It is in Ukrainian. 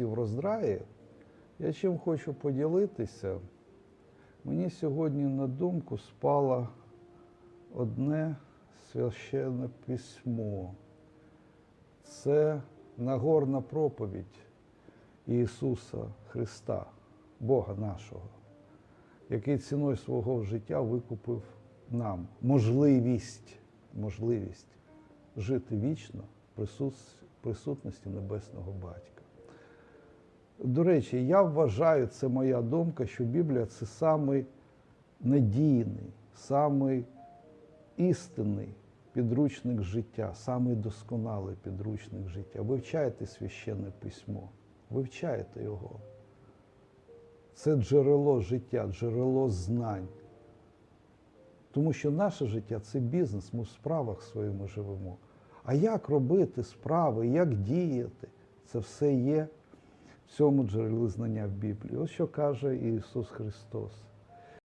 в роздраї, я чим хочу поділитися. Мені сьогодні на думку спало одне священне письмо. Це Нагорна проповідь Ісуса Христа, Бога нашого, який ціною свого життя викупив нам можливість, можливість жити вічно в присутності Небесного Батька. До речі, я вважаю, це моя думка, що Біблія це самий надійний, самий істинний підручник життя, самий досконалий підручник життя. Вивчайте священне письмо, вивчайте його. Це джерело життя, джерело знань. Тому що наше життя це бізнес, ми в справах своїми живемо. А як робити справи, як діяти? Це все є цьому джерелі знання в Біблії. Ось що каже Ісус Христос.